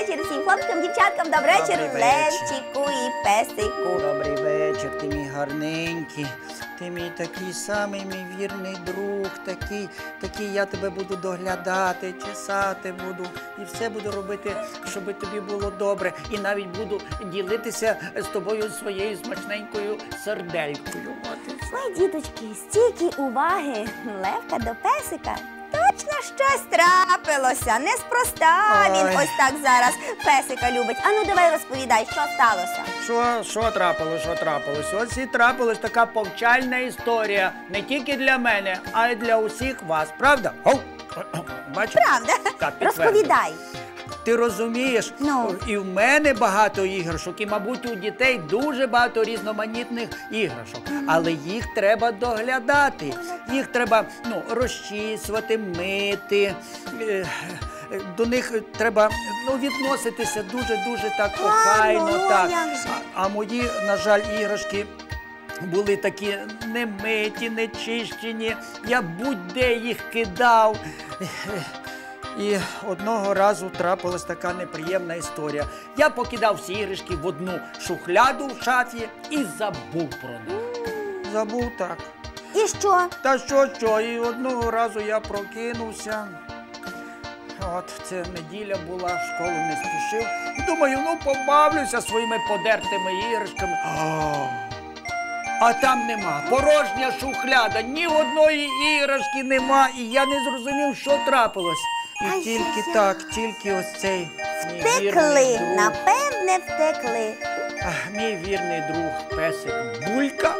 вечір всім хлопцям, дівчаткам, добрий вечір, Добрий вечір. Левчику і песику. Добрий вечір, ти мій гарненький. Ти мій такий самий мій вірний друг, такий, такий я тебе буду доглядати, чесати буду і все буду робити, щоб тобі було добре. І навіть буду ділитися з тобою своєю смачненькою серделькою. От. Ой, діточки, стільки уваги Левка до песика. Точно щось трапилося, неспроста він Ой. ось так зараз песика любить. Ану, давай розповідай, що сталося. Що, що трапилось, що трапилось? Ось і трапилась така повчальна історія не тільки для мене, а й для усіх вас. Правда? Бачиш? Правда? Так, підтверджую. Розповідай. Ти розумієш, Ну. і в мене багато іграшок, і, мабуть, у дітей дуже багато різноманітних іграшок. Але їх треба доглядати. Їх треба ну, розчісувати, мити. е, До них треба ну, відноситися дуже-дуже так охайно. ну, так. а мої, на жаль, іграшки. Були такі немиті, нечищені, я будь-де їх кидав. І одного разу трапилась така неприємна історія. Я покидав всі іграшки в одну шухляду в шафі і забув про них. Забув так. І що? Та що, що, і одного разу я прокинувся. От це неділя була, в школу не спішив. Думаю, ну побавлюся своїми подертими іграшками. А, а там нема. Порожня шухляда, ні одної іграшки нема, і я не зрозумів, що трапилось. І Ай-яй-яй. тільки так, тільки ось цей мій вірний Втекли, друг. напевне, втекли. Ах, мій вірний друг песик Булька.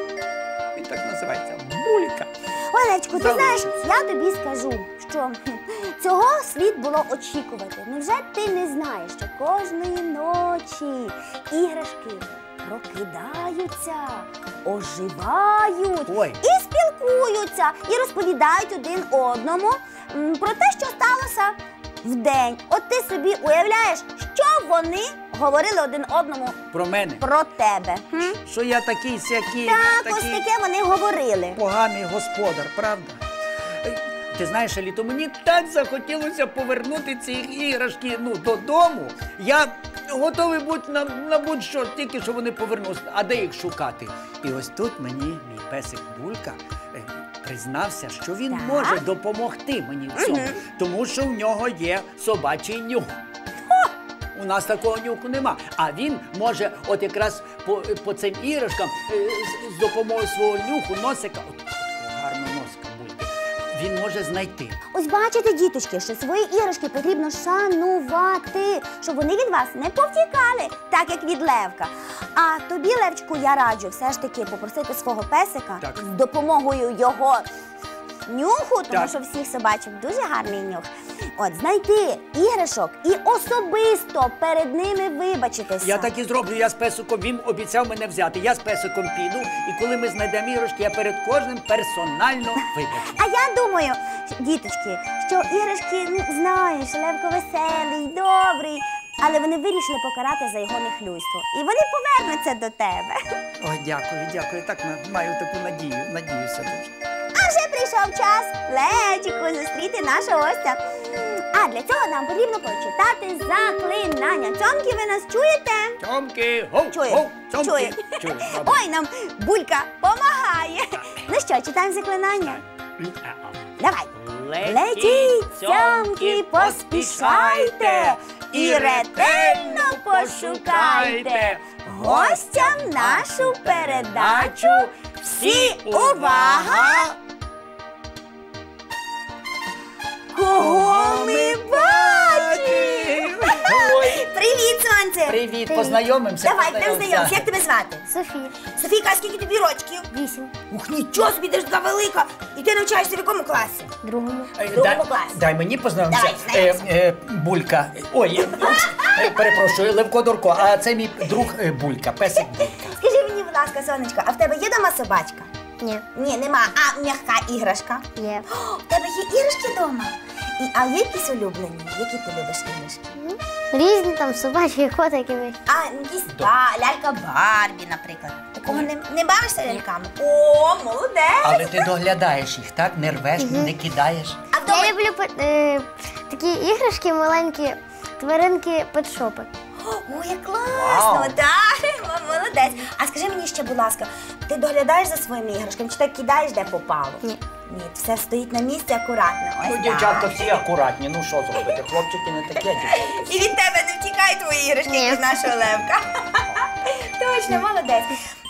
Він так називається Булька. Олечко, ти знаєш, Залишився. я тобі скажу, що хм, цього слід було очікувати. Невже ти не знаєш, що кожної ночі іграшки прокидаються, оживають Ой. і спілкуються, і розповідають один одному про те, що сталося вдень. От ти собі уявляєш, що вони говорили один одному Про мене. про тебе. Хм? Що я такий сякий, Так, ось такий таке вони говорили. поганий господар, правда? Е, Ти знаєш, Еліто, мені так захотілося повернути ці іграшки ну, додому. Я готовий бути на, на будь-що, тільки що вони повернуться. А де їх шукати? І ось тут мені мій песик Булька е, признався, що він Так. може допомогти мені в цьому, тому що в нього є собачий нюх. У нас такого нюху нема. А він може, от якраз по, по цим іграшкам е, з, з допомогою свого нюху, носика, от, він може знайти. Ось бачите, діточки, що свої іграшки потрібно шанувати, щоб вони від вас не повтікали, так як від левка. А тобі, Левчику, я раджу все ж таки попросити свого песика Так. з допомогою його нюху, тому Так. що всіх собачок дуже гарний нюх. От знайти іграшок і особисто перед ними вибачитися. Я так і зроблю, я з песиком, він обіцяв мене взяти. Я з песиком піду, і коли ми знайдемо іграшки, я перед кожним персонально вибачу. А я думаю, діточки, що іграшки, ну, знаєш, Левко веселий, добрий, але вони вирішили покарати за його нехлюйство. І вони повернуться до тебе. Ой, дякую, дякую. Так на- маю таку надію, надіюся дуже. Прийшов час Лечику зустріти нашого гостя. А для цього нам потрібно прочитати заклинання. Цьомки, ви нас чуєте? Цьомки, гов, Чує, гов, цьомки. чує. Добре. Ой, нам булька помагає. Ну що, читаємо заклинання? Давай. Летіть, цьомки, поспішайте і ретельно пошукайте гостям нашу передачу. Всі увага! Кого ми бачимо? Привіт, сонце! Привіт, познайомимося. Давай, познайомимося. Як тебе звати? Софія. Софійка, а скільки тобі рочків? Вісім. Ух, нічого собі, ти ж така велика. І ти навчаєшся в якому класі? Другому. Е, Другому дай, класі. дай мені познайомитися. Давай, знайомся. Е, е, булька. Ой, е, е, перепрошую, Левко Дурко, а це мій друг е, Булька, песик Булька. Скажи мені, будь ласка, сонечко, а в тебе є дома собачка? Ні. Ні, нема. А м'яка іграшка? Є. О, в тебе є іграшки вдома? І, а є якісь улюблені? Які ти любиш іграшки? Різні там собачі, котики. А якісь ба, лялька Барбі, наприклад. Такого не, не бавишся ляльками? О, молодець! Але ти доглядаєш їх, так? Не рвеш, не кидаєш. А вдома Я люблю е, такі іграшки, маленькі тваринки петшопи. О, як класно! Вау. Так, молодець. А скажи мені ще, будь ласка, ти доглядаєш за своїми іграшками, чи так кидаєш, де попало? Ні. Ні, все стоїть на місці акуратно. Ось Ну, так. дівчатка всі акуратні, ну що зробити? Хлопчики не таке дівчатка. І від тебе не втікають твої іграшки, як з нашого левка. Точно, молодець.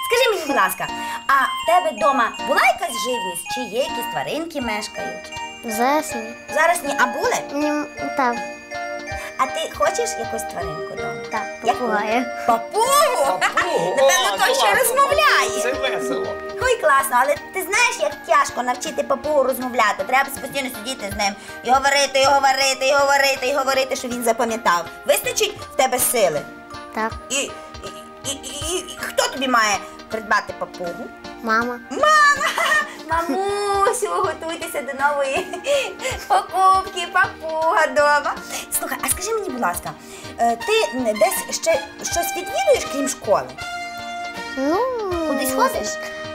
Скажи мені, будь ласка, а в тебе вдома була якась живність, чи є якісь тваринки мешкають? Зараз ні. Зараз ні, а були? Ні, так, А ти хочеш якусь тваринку вдома? Попугаю. Папугу? Напевно, той ще розмовляє. Це весело. Ой, класно, але ти знаєш, як тяжко навчити папугу розмовляти. Треба постійно сидіти з ним і говорити, і говорити, і говорити, і говорити, що він запам'ятав. Вистачить в тебе сили. Так, І, і, і, і, і хто тобі має придбати папугу? Мама. Мама! Мамусю, готуйтеся до нової покупки, папуга дома. Слухай, а скажи мені, будь ласка, е, ти десь ще щось відвідуєш, крім школи? Ну, Кудись ходиш?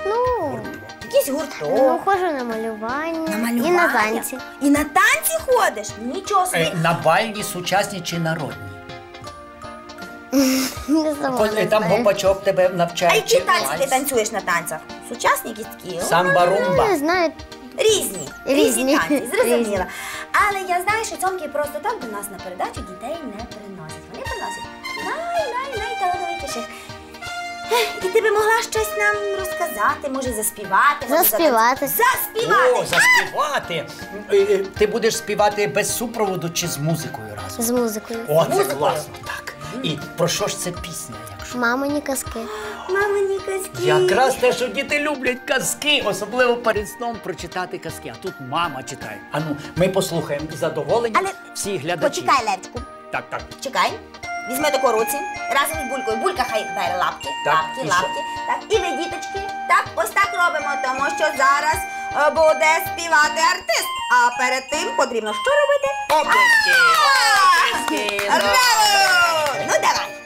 Ну, Якийсь ну, гурток? ходжу на малювання, На малювання? і на танці. І на танці ходиш? Нічого собі. Е, На бальні сучасні чи народні? Не не там знаю. гопачок тебе навчає. А які танці ти танцюєш на танцях? Сучасні? О, Самба-румба. Не знаю. Різні. Різні Різні. танці, зрозуміла. Але я знаю, що цьомки просто так до нас на передачу дітей не приносять. Вони приносять най-най-найталановитіших. І ти би могла щось нам розказати, може заспівати. може Заспівати. Заспівати! О, заспівати. Е, е, Ти будеш співати без супроводу чи з музикою разом? З музикою. О, це класно, так. І про що ж це пісня, якщо? Мамині казки. Мамині казки. Якраз те, що діти люблять казки, особливо перед сном прочитати казки. А тут мама читає. Ану, ми послухаємо задоволення Але всі глядачі. Почекай, Левчику. Так, так. Чекай. Візьми таку руці, разом із булькою. Булька хай бере лапки, Так, лапки, і лапки. Так, і ви, діточки, так, ось так робимо, тому що зараз е, буде співати артист. А перед тим потрібно що робити? Оплески! Оплески! Браво! Ну давай.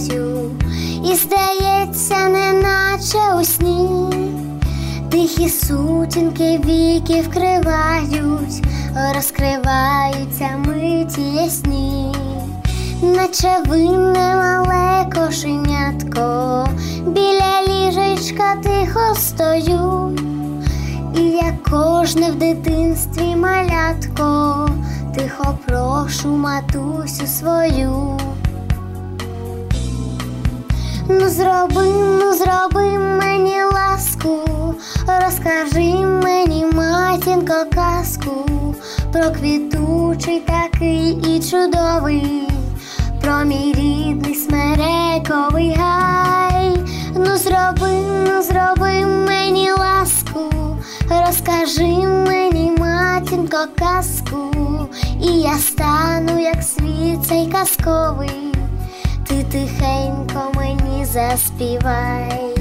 Заглядаю, і здається, неначе у сні. Тихі сутінки віки вкривають, розкриваються миті ясні, наче винне мале кошенятко, біля ліжечка тихо стою. І як кожне в дитинстві малятко, тихо прошу матусю свою. Ну зроби, ну зроби мені ласку, розкажи мені, матінко, казку про квітучий такий і чудовий, про мій рідний смерековий гай. Ну зроби, ну зроби мені ласку, розкажи мені, матінко, казку, і я стану, як світ цей казковий, тихенько мені заспівай.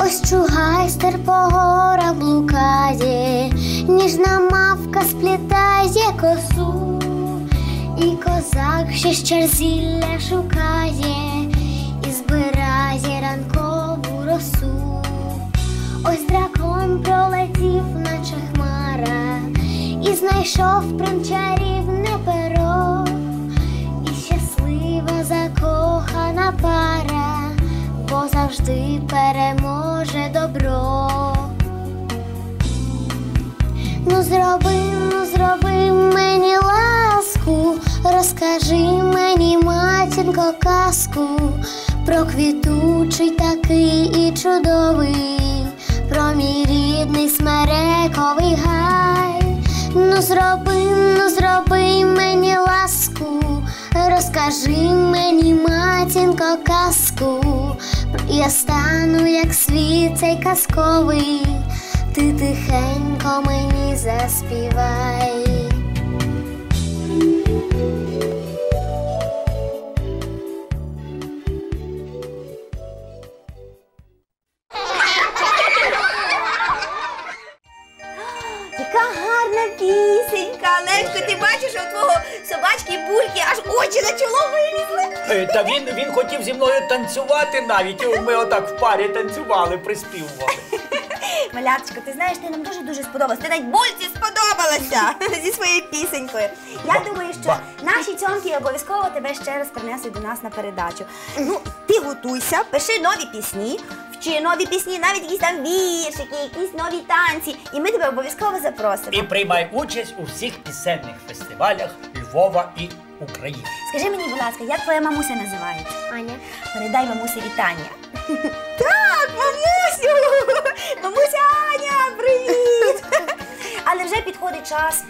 Ось чугайстер по горам блукає, ніжна мавка сплітає косу, і козак ще ще зілля шукає і збирає ранкову росу. Ось дракон пролетів, наче хмара, і знайшов примчарівне перо, завжди переможе добро. Ну зроби, ну зроби мені ласку, розкажи мені, матінко, казку про квітучий такий і чудовий, про мій рідний смерековий гай. Ну зроби, ну зроби мені ласку, розкажи мені, матінко, казку. Я стану, як світ цей казковий, ти тихенько мені заспівай. Пісенька. Ти бачиш, у твого собачки бульки аж очі на чоло вилізли. Е, Та він, він хотів зі мною танцювати навіть. Ми отак в парі танцювали, приспівували. Маляточко, ти знаєш, ти нам дуже-дуже сподобалась. Ти навіть бульці сподобалася зі своєю пісенькою. Я думаю, що наші цьомки обов'язково тебе ще раз принесуть до нас на передачу. Ну, ти готуйся, пиши нові пісні, вчи нові пісні, навіть якісь там віршики, якісь нові танці. І ми тебе обов'язково запросимо. І приймай участь у всіх пісенних фестивалях Львова і України. Скажи мені, будь ласка, як твоя мамуся називається? Аня. Передай мамусі вітання. Так, вже підходить час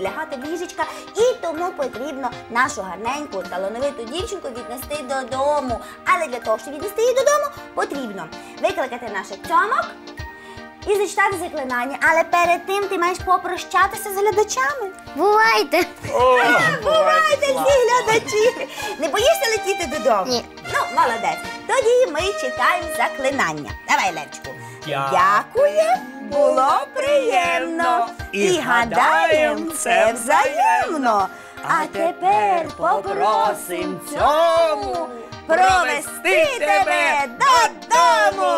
лягати в ліжечка, і тому потрібно нашу гарненьку талановиту дівчинку віднести додому. Але для того, щоб віднести її додому, потрібно викликати наших цьомок і зачитати заклинання. Але перед тим ти маєш попрощатися з глядачами. Бувайте! О, Бувайте всі глядачі! Не боїшся летіти додому? Ні. Ну, молодець. Тоді ми читаємо заклинання. Давай, Левчику. Дя- Дякує, було приємно. І гадаєм, це взаємно. А тепер попросим цьому провести тебе додому.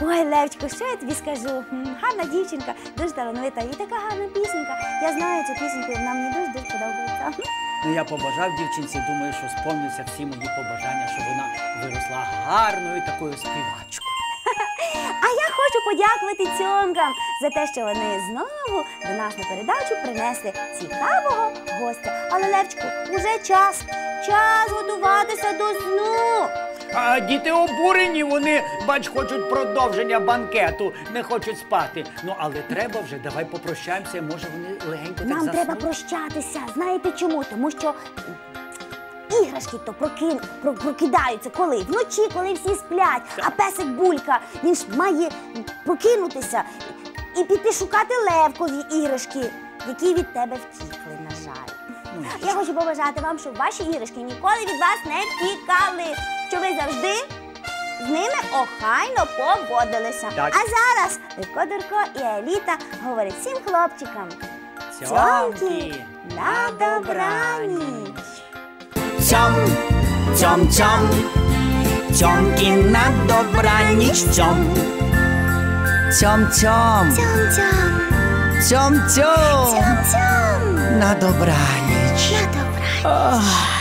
Ой, Левчику, що я тобі скажу? М, Гарна дівчинка, дуже талановита і така гарна пісенька. Я знаю цю пісеньку, вона мені дуже дуже подобається. Ну я побажав дівчинці, думаю, що сповнюються всі мої побажання, щоб вона виросла гарною такою співачкою. Подякувати цьомкам за те, що вони знову до нас на передачу принесли цікавого гостя. Але Левчику, уже час, час готуватися до сну. А діти обурені, вони, бач, хочуть продовження банкету, не хочуть спати. Ну але треба вже, давай попрощаємося, може вони легенько так Нам заснуть. треба прощатися. Знаєте чому? Тому що іграшки то прокин... про- прокидаються коли? Вночі, коли всі сплять, а песик булька, він ж має прокинутися і піти шукати левкові іграшки, які від тебе втікли, на жаль. Я хочу побажати вам, щоб ваші іграшки ніколи від вас не втікали, що ви завжди з ними охайно поводилися. Так. А зараз Левко Дурко і Еліта говорять всім хлопчикам. Цьомки, на добраніч. Цьом, цьом, цьом, цьомки на добраніч, цьом. Цьом, цьом, цьом, цьом, на добраніч. На добраніч!